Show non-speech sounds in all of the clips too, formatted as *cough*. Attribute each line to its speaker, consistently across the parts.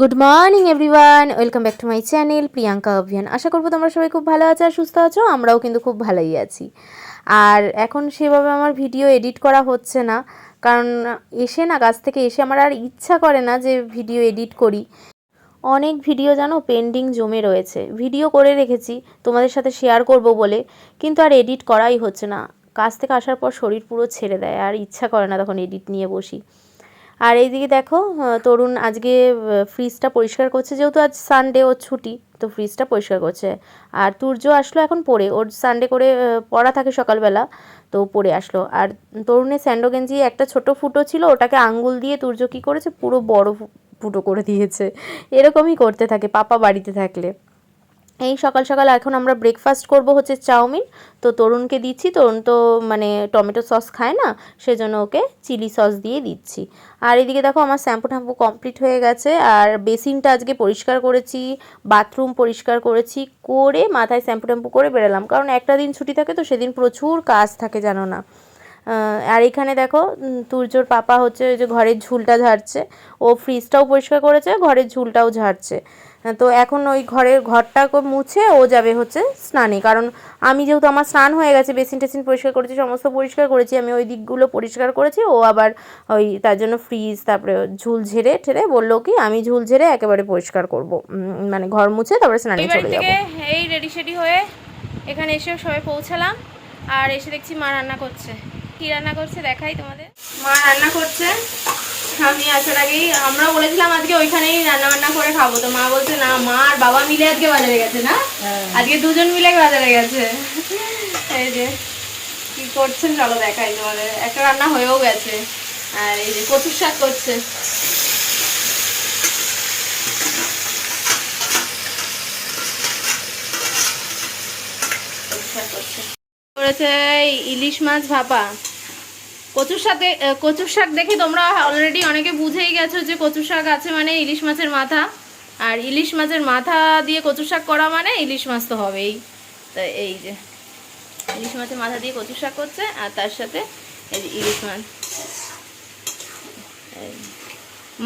Speaker 1: Good morning everyone welcome back to my channel Priyanka অভিয়ান আশা করব তোমরা সবাই খুব ভালো আছো আর সুস্থ আছো, আমরাও কিন্তু খুব ভালোই আছি। আর এখন সেভাবে আমার ভিডিও এডিট করা হচ্ছে না, কারণ এসে না কাছ থেকে এসে আমার আর ইচ্ছা করে না যে ভিডিও এডিট করি। অনেক ভিডিও জানো পেন্ডিং জমে রয়েছে। ভিডিও করে রেখেছি, তোমাদের সাথে শেয়ার করব বলে, কিন্তু আর এডিট করাই হচ্ছে না। কাজ থেকে আসার পর শরীর পুরো ছেড়ে দেয়, আর ইচ্ছা করে না তখন এডিট নিয়ে বসি। আর এইদিকে দেখো তরুণ আজকে ফ্রিজটা পরিষ্কার করছে, যেহেতু আজ সানডে ওর ছুটি, তো ফ্রিজটা পরিষ্কার করছে। আর তুর্য আসলো এখন পড়ে, ওর সানডে করে পড়া থাকে সকালবেলা, তো পড়ে আসলো। আর তরুণের স্যান্ডো গেঞ্জি একটা ছোট ফুটো ছিল, ওটাকে আঙ্গুল দিয়ে তুর্য কী করেছে, পুরো বড় ফুটো করে দিয়েছে। এরকমই করতে থাকে, পাপা বাড়িতে থাকলে। এই সকাল সকাল এখন আমরা ব্রেকফাস্ট করব হচ্ছে চাউমিন। তো তরুণকে দিচ্ছি, তরুণ তো মানে টমেটো সস খায় না, সেজন্য ওকে চিলি সস দিয়ে দিচ্ছি। আর এদিকে দেখো আমার শ্যাম্পু ট্যাম্পু কমপ্লিট হয়ে গেছে, আর বেসিনটা আজকে পরিষ্কার করেছি বাথরুম পরিষ্কার করেছি, করে মাথায় শ্যাম্পু ট্যাম্পু করে বেরোলাম। কারণ একটা দিন ছুটি থাকে তো সেদিন প্রচুর কাজ থাকে, জানো না। আর এখানে দেখো তুর্যর পাপা হচ্ছে ওই যে ঘরের ঝুলটা ঝাড়ছে। ও ফ্রিজটাও পরিষ্কার করেছে, ঘরের ঝুলটাও ঝাড়ছে। তো এখন ওই ঘরের ঘরটাকে মুছে ও যাবে হচ্ছে স্নানে। কারণ আমি যেহেতু আমার স্নান হয়ে গেছে বেসিন টেসিন পরিষ্কার করেছি সমস্ত পরিষ্কার করেছি আমি ওই দিকগুলো পরিষ্কার করেছি। ও আবার ওই তার জন্য ফ্রিজ তারপরে ঝুল ঝেড়ে ঠেড়ে বলল কি আমি ঝুল ঝেড়ে একেবারে পরিষ্কার করব। মানে ঘর মুছে তারপরে স্নানে
Speaker 2: এই
Speaker 1: চলে যাব।
Speaker 2: এই রেডি সেডি হয়ে এখানে এসেও সবাই পৌঁছালাম। আর এসে দেখছি মা রান্না করছে। কি রান্না করছে দেখাই তোমাদের। মা রান্না করছে আমি আসার আগেই আমরা বলেছিলাম আজকে ওইখানেই রান্না বান্না করে খাব। তো মা বলছে না মা আর বাবা মিলে আজকে বাজারে গেছে না? আজকে দুজন মিলে বাজারে গেছে। এই যে কি করছেন চলো দেখাই তোমাদের। একটা রান্না হয়েও গেছে। আর এই যে কচুর শাক করছে। করেছে। ইলিশ মাছ ভাপা। কচুর শাক কচুর শাক দেখে তোমরা অলরেডি অনেকে বুঝেই গেছো যে কচুর শাক আছে মানে ইলিশ মাছের মাথা। আর ইলিশ মাছের মাথা দিয়ে কচুর শাক করা মানে ইলিশ মাছ তো হবেই। তা এই যে ইলিশ মাছের মাথা দিয়ে কচুর শাক করছে আর তার সাথে এই যে ইলিশ মাছ।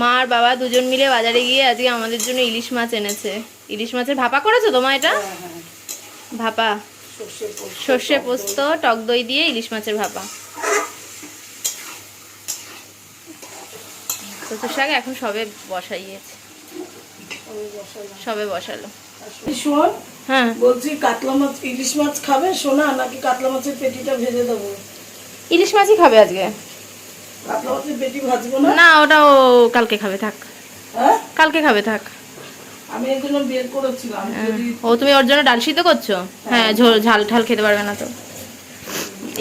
Speaker 2: মা আর বাবা দুজন মিলে বাজারে গিয়ে আজকে আমাদের জন্য ইলিশ মাছ এনেছে। ইলিশ মাছের ভাপা করেছ তোমার এটা? ভাপা? সর্ষে পোস্ত টক দই দিয়ে ইলিশ মাছের ভাপা। কচুর শাক এখন সবে বসাইয়েছে। সবে বসালো।
Speaker 3: শোন
Speaker 2: হ্যাঁ।
Speaker 3: বলছি কাতলা মাছ ইলিশ মাছ খাবে সোনা নাকি কাতলা মাছের পেটিটা ভেজে দেবো?
Speaker 2: ইলিশ মাছই খাবে আজকে।
Speaker 3: কাতলা মাছের পেটি ভাজবো না?
Speaker 2: না ওটা ও কালকে খাবে থাক।
Speaker 3: হ্যাঁ?
Speaker 2: কালকে খাবে থাক।
Speaker 3: আমি এর জন্য বের করেছিলাম
Speaker 2: ও তুমি ওর জন্য ডাল সিদ্ধ করছ? হ্যাঁ। ঝোল ঝাল ঝাল খেতে পারবে না তো।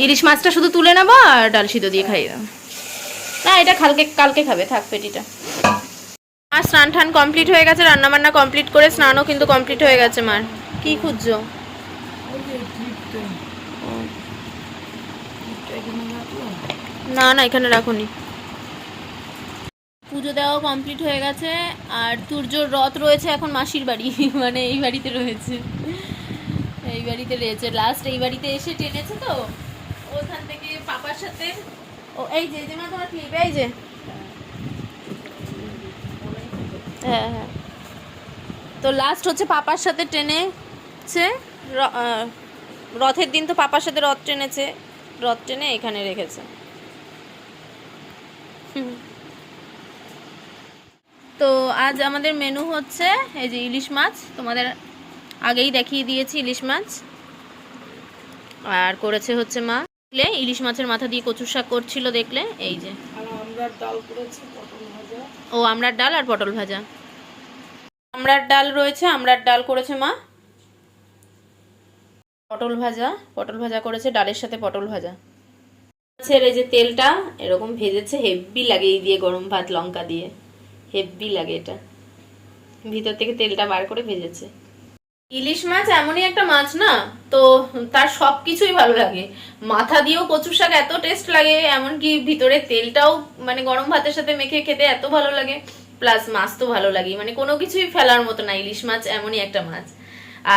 Speaker 2: ইলিশ মাছটা শুধু তুলে নেব আর ডাল সিদ্ধ দিয়ে খাইয়ে দাও। না, এটা কালকে কালকে খাবে, থাক পেটিটা। আর স্নান টান কমপ্লিট হয়ে গেছে রান্না বান্না কমপ্লিট করে স্নানও কিন্তু কমপ্লিট হয়ে গেছে, মার। কি খুঁজছো? না না, এখানে রাখুনি। পুজো দেওয়া কমপ্লিট হয়ে গেছে, আর তুর্যর রথ রয়েছে এখন মাসির বাড়ি *laughs* মানে এই বাড়িতে রয়েছে। এই বাড়িতে রয়েছে। লাস্ট এই বাড়িতে এসে টেনেছে তো, ওখান থেকে পাপার সাথে ও, এই যে এই যে, মা, তোমার ক্লিপ এই যে। হ্যাঁ হ্যাঁ। তো লাস্ট হচ্ছে পাপার সাথে টেনেছে রথের দিন তো পাপার সাথে রথ টেনেছে, রথ টেনে এখানে রেখেছে। তো আজ আমাদের মেনু হচ্ছে এই যে ইলিশ মাছ, তোমাদের আগেই দেখিয়ে দিয়েছি ইলিশ মাছ। আর করেছে হচ্ছে মা দেখলে ইলিশ মাছের মাথা দিয়ে কচুর শাক করছিল দেখলে এই যে। ও আমড়ার ডাল আর পটল ভাজা। আমরার ডাল রয়েছে আমরার ডাল করেছে মা। পটল ভাজা পটল ভাজা করেছে ডালের সাথে পটল ভাজা। মাছের এই যে তেলটা এরকম ভেজেছে হেভি লাগে এই দিয়ে গরম ভাত লঙ্কা দিয়ে। হেভি লাগে এটা। ভিতর থেকে তেলটা বার করে ভেজেছে। ইলিশ মাছ এমনই একটা মাছ না, তো তার সব কিছুই ভালো লাগে। মাথা দিয়েও কচু শাক এত টেস্ট লাগে, এমনকি ভিতরে তেলটাও মানে গরম ভাতের সাথে মেখে খেতে এত ভালো লাগে প্লাস মাছ তো ভালো লাগে। মানে কোনো কিছুই ফেলার মতো না, ইলিশ মাছ এমনই একটা মাছ।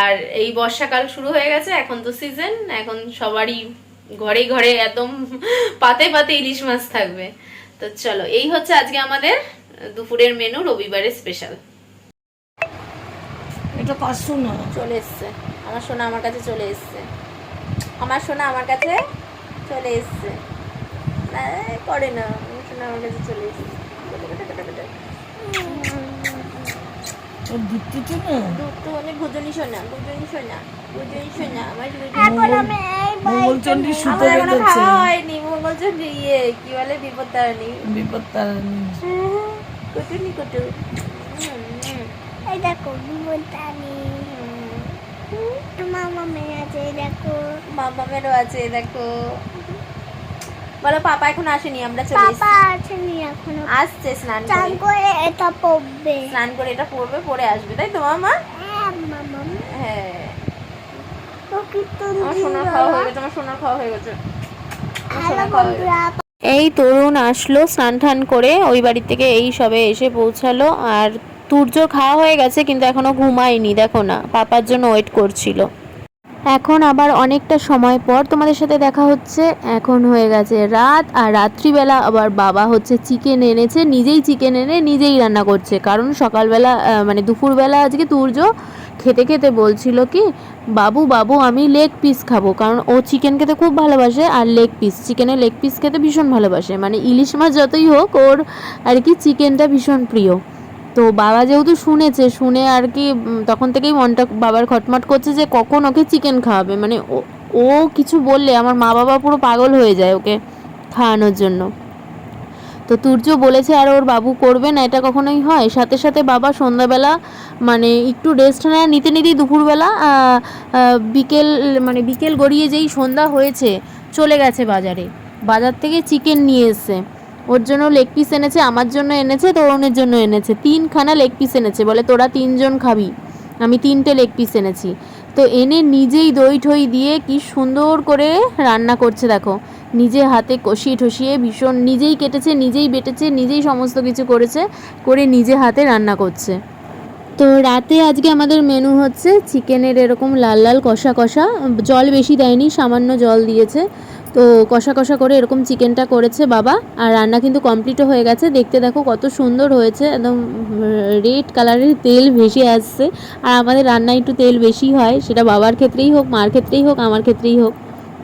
Speaker 2: আর এই বর্ষাকাল শুরু হয়ে গেছে, এখন তো সিজন এখন সবারই ঘরে ঘরে একদম পাতে পাতে ইলিশ মাছ থাকবে। তো চলো, এই হচ্ছে আজকে আমাদের দুপুরের মেনু রবিবারের স্পেশাল
Speaker 3: এটা কার সোনা
Speaker 1: চলে এসছে। আমার সোনা আমার কাছে চলে এসছে। আমার সোনা আমার কাছে চলে এসছে। করে না। আমার সোনা আমার কাছে চলে এসছে।
Speaker 3: মঙ্গলচন্ডী সুতো বেঁধেছে
Speaker 1: মঙ্গলচন্ডী ইয়ে কি বলে বিপদ তারিণী
Speaker 3: বিপদ তারিণী
Speaker 1: কুটুনি কুটু
Speaker 2: এই দেখো বিমলতানি। মামা মেয়ে আছে এই দেখো।
Speaker 1: মামা মেরো আছে দেখো। বলো পাপা এখন আসেনি আমরা চলে
Speaker 2: পাপা আছেনি এখনও।
Speaker 1: আসছে স্নান
Speaker 2: চান
Speaker 1: করে
Speaker 2: করে এটা পড়বে।
Speaker 1: স্নান করে এটা পরবে পরে আসবে তাই তো মামা?
Speaker 2: হ্যাঁ মামা।
Speaker 1: হ্যাঁ। আমার সোনার খাওয়া হয়ে গেছে আমার সোনার খাওয়া হয়ে গেছে। সোনার খাওয়া হয়ে গেছে।
Speaker 4: এই তরুণ আসলো স্নান টান করে ওই বাড়ি থেকে এই সবে এসে পৌঁছালো আর তুর্য খাওয়া হয়ে গেছে, কিন্তু এখনও ঘুমায়নি, দেখো না। পাপার জন্য ওয়েট করছিল। এখন আবার অনেকটা সময় পর তোমাদের সাথে দেখা হচ্ছে। এখন হয়ে গেছে রাত, আর রাত্রিবেলা আবার বাবা হচ্ছে চিকেন এনেছে, নিজেই চিকেন এনে নিজেই রান্না করছে। কারণ সকালবেলা মানে দুপুরবেলা আজকে তুর্য খেতে খেতে বলছিল কি, বাবু বাবু, আমি লেগ পিস খাব। কারণ ও চিকেন খেতে খুব ভালোবাসে, আর লেগ পিস চিকেনের লেগ পিস খেতে ভীষণ ভালোবাসে। মানে ইলিশ মাছ যতই হোক, ওর আর কি চিকেনটা ভীষণ প্রিয়। তো বাবা যেহেতু শুনেছে, শুনে আর কি তখন থেকেই মনটা বাবার খটমট করছে যে কখন ওকে চিকেন খাওয়াবে। মানে ও- কিছু বললে আমার মা বাবা পুরো পাগল হয়ে যায় ওকে খাওয়ানোর জন্য। তো তুর্য বলেছে, আর ওর বাবু করবে না, এটা কখনোই হয়। সাথে সাথে বাবা সন্ধ্যাবেলা মানে একটু রেস্ট না নিতে নিতেই দুপুরবেলা বিকেল মানে বিকেল গড়িয়ে যেই সন্ধ্যা হয়েছে, চলে গেছে বাজারে। বাজার থেকে চিকেন নিয়ে এসছে। ওর জন্য লেগ পিস এনেছে, আমার জন্য এনেছে, তরুণের জন্য এনেছে। তিনখানা লেগ পিস এনেছে, বলে তোরা তিনজন খাবি। আমি তিনটে লেগ পিস এনেছি। তো এনে নিজেই দই ঠই দিয়ে কি সুন্দর করে রান্না করছে, দেখো। নিজে হাতে কষিয়ে ঠসিয়ে ভীষণ নিজেই কেটেছে, নিজেই বেটেছে, নিজেই সমস্ত কিছু করেছে, করে নিজে হাতে রান্না করছে। তো রাতে আজকে আমাদের মেনু হচ্ছে চিকেনের এরকম লাল লাল কষা কষা। জল বেশি দেয়নি, সামান্য জল দিয়েছে। তো কষা কষা করে এরকম চিকেনটা করেছে বাবা। আর রান্না কিন্তু কমপ্লিটও হয়ে গেছে। দেখতে দেখো কত সুন্দর হয়েছে। একদম রেড কালারের তেল ভেসে আসছে। আর আমাদের রান্না একটু তেল বেশি হয়। সেটা বাবার ক্ষেত্রেই হোক, মার ক্ষেত্রেই হোক, আমার ক্ষেত্রেই হোক।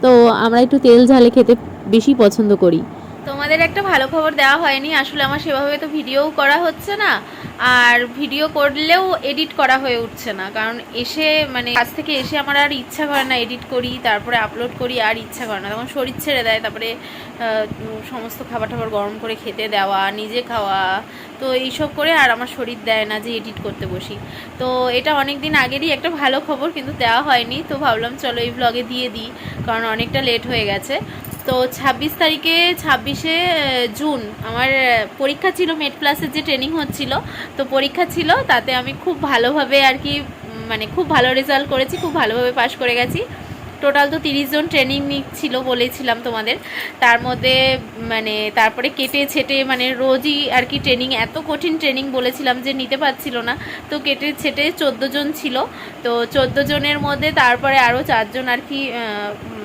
Speaker 4: তো আমরা একটু তেল ঝালে খেতে বেশি পছন্দ করি।
Speaker 1: তোমাদের একটা ভালো খবর দেওয়া হয়নি। আসলে আমার সেভাবে তো ভিডিওও করা হচ্ছে না, আর ভিডিও করলেও এডিট করা হয়ে উঠছে না। কারণ এসে মানে কাজ থেকে এসে আমার আর ইচ্ছা করে না এডিট করি, তারপরে আপলোড করি আর ইচ্ছা করে না। তখন শরীর ছেড়ে দেয়, তারপরে সমস্ত খাবার টাবার গরম করে খেতে দেওয়া, নিজে খাওয়া। তো এইসব করে আর আমার শরীর দেয় না যে এডিট করতে বসি। তো এটা অনেক দিন আগেরই একটা ভালো খবর, কিন্তু দেওয়া হয়নি। তো ভাবলাম চলো এই ব্লগে দিয়ে দিই, কারণ অনেকটা লেট হয়ে গেছে। তো ছাব্বিশ তারিখে, ছাব্বিশে জুন আমার পরীক্ষা ছিল মেড প্লাসের যে ট্রেনিং হচ্ছিল, তো পরীক্ষা ছিল, তাতে আমি খুব ভালোভাবে আর কি মানে খুব ভালো রেজাল্ট করেছি, খুব ভালোভাবে পাশ করে গেছি। টোটাল তো তিরিশ জন ট্রেনিং নিচ্ছিল বলেছিলাম তোমাদের। তার মধ্যে মানে তারপরে কেটে ছেটে মানে রোজই আর কি ট্রেনিং এত কঠিন ট্রেনিং বলেছিলাম যে নিতে পারছিল না। তো কেটে ছেটে চোদ্দ জন ছিল। তো চোদ্দ জনের মধ্যে তারপরে আরও চারজন আর কি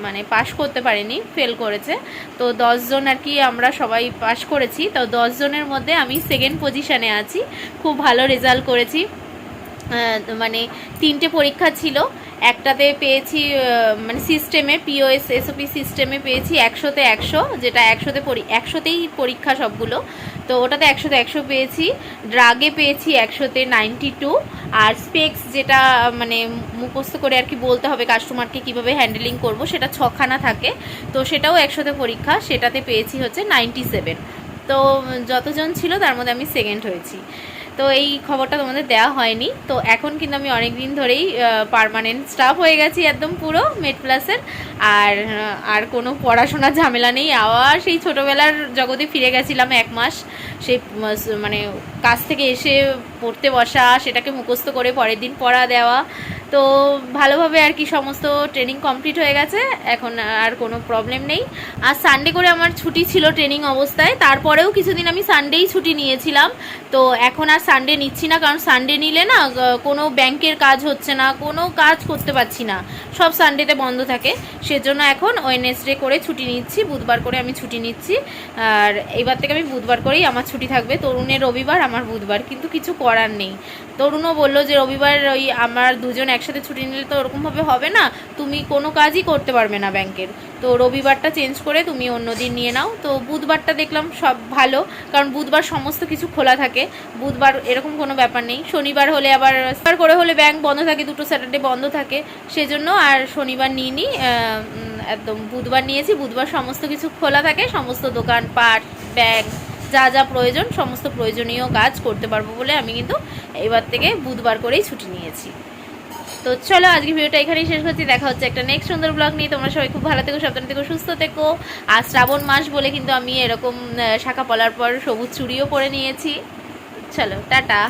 Speaker 1: মানে পাশ করতে পারেনি ফেল করেছে। তো দশজন আর কি আমরা সবাই পাশ করেছি। তো দশজনের মধ্যে আমি সেকেন্ড পজিশানে আছি। খুব ভালো রেজাল্ট করেছি। মানে তিনটে পরীক্ষা ছিল। একটাতে পেয়েছি মানে সিস্টেমে পিওএস এসওপি সিস্টেমে পেয়েছি একশোতে একশো, যেটা একশোতে পরি, একশোতেই পরীক্ষা সবগুলো। তো ওটাতে একশোতে একশো পেয়েছি ড্রাগে পেয়েছি একশোতে নাইনটি টু আর স্পেক্স যেটা মানে মুখস্থ করে আর কি বলতে হবে কাস্টমারকে কীভাবে হ্যান্ডেলিং করব, সেটা ছখানা থাকে। তো সেটাও একশোতে পরীক্ষা, সেটাতে পেয়েছি হচ্ছে নাইনটি সেভেন তো যতজন ছিল তার মধ্যে আমি সেকেন্ড হয়েছি। তো এই খবরটা তোমাদের দেওয়া হয়নি। তো এখন কিন্তু আমি অনেক দিন ধরেই পারমানেন্ট স্টাফ হয়ে গেছি একদম পুরো মেড প্লাসের আর আর কোনো পড়াশোনার ঝামেলা নেই। আবার সেই ছোটোবেলার জগতে ফিরে গেছিলাম এক মাস। সেই মানে কাজ থেকে এসে পড়তে বসা, সেটাকে মুখস্থ করে পরের দিন পড়া দেওয়া। তো ভালোভাবে আর কি সমস্ত ট্রেনিং কমপ্লিট হয়ে গেছে। এখন আর কোনো প্রবলেম নেই। আর সানডে করে আমার ছুটি ছিল ট্রেনিং অবস্থায়। তারপরেও কিছুদিন আমি সানডেই ছুটি নিয়েছিলাম। তো এখন আর সানডে নিচ্ছি না। কারণ সানডে নিলে না কোনো ব্যাংকের কাজ হচ্ছে না, কোনো কাজ করতে পারছি না। সব সানডেতে বন্ধ থাকে। সেজন্য এখন ওয়েনেসডে করে ছুটি নিচ্ছি। বুধবার করে আমি ছুটি নিচ্ছি। আর এবার থেকে আমি বুধবার করেই আমার ছুটি থাকবে। তরুণের রবিবার, আমার বুধবার। কিন্তু কিছু করার নেই। তরুণও বলল যে রবিবার ওই আমার দুজন একসাথে ছুটি নিলে তো ওরকমভাবে হবে না। তুমি কোনো কাজই করতে পারবে না ব্যাংকের। তো রবিবারটা চেঞ্জ করে তুমি অন্য দিন নিয়ে নাও। তো বুধবারটা দেখলাম সব ভালো, কারণ বুধবার সমস্ত কিছু খোলা থাকে। বুধবার এরকম কোনো ব্যাপার নেই। শনিবার হলে আবার স্টার করে হলে ব্যাংক বন্ধ থাকে, দুটো স্যাটারডে বন্ধ থাকে। সেজন্য আর শনিবার নিয়ে নিই একদম বুধবার নিয়েছি। বুধবার সমস্ত কিছু খোলা থাকে, সমস্ত দোকান পাট, ব্যাংক যা যা প্রয়োজন, সমস্ত প্রয়োজনীয় কাজ করতে পারব বলে আমি কিন্তু এবার থেকে বুধবার করেই ছুটি নিয়েছি। তো চলো আজকে ভিডিওটা এখানেই শেষ করছি। দেখা হচ্ছে একটা নেক্সট সুন্দর ব্লগ নিয়ে। তোমরা সবাই খুব ভালো থেকো, সাবধানে থেকো, সুস্থ থেকো। আর শ্রাবণ মাস বলে কিন্তু আমি এরকম শাখা পলার পর সবুজ চুড়িও পরে নিয়েছি। চলো, টাটা।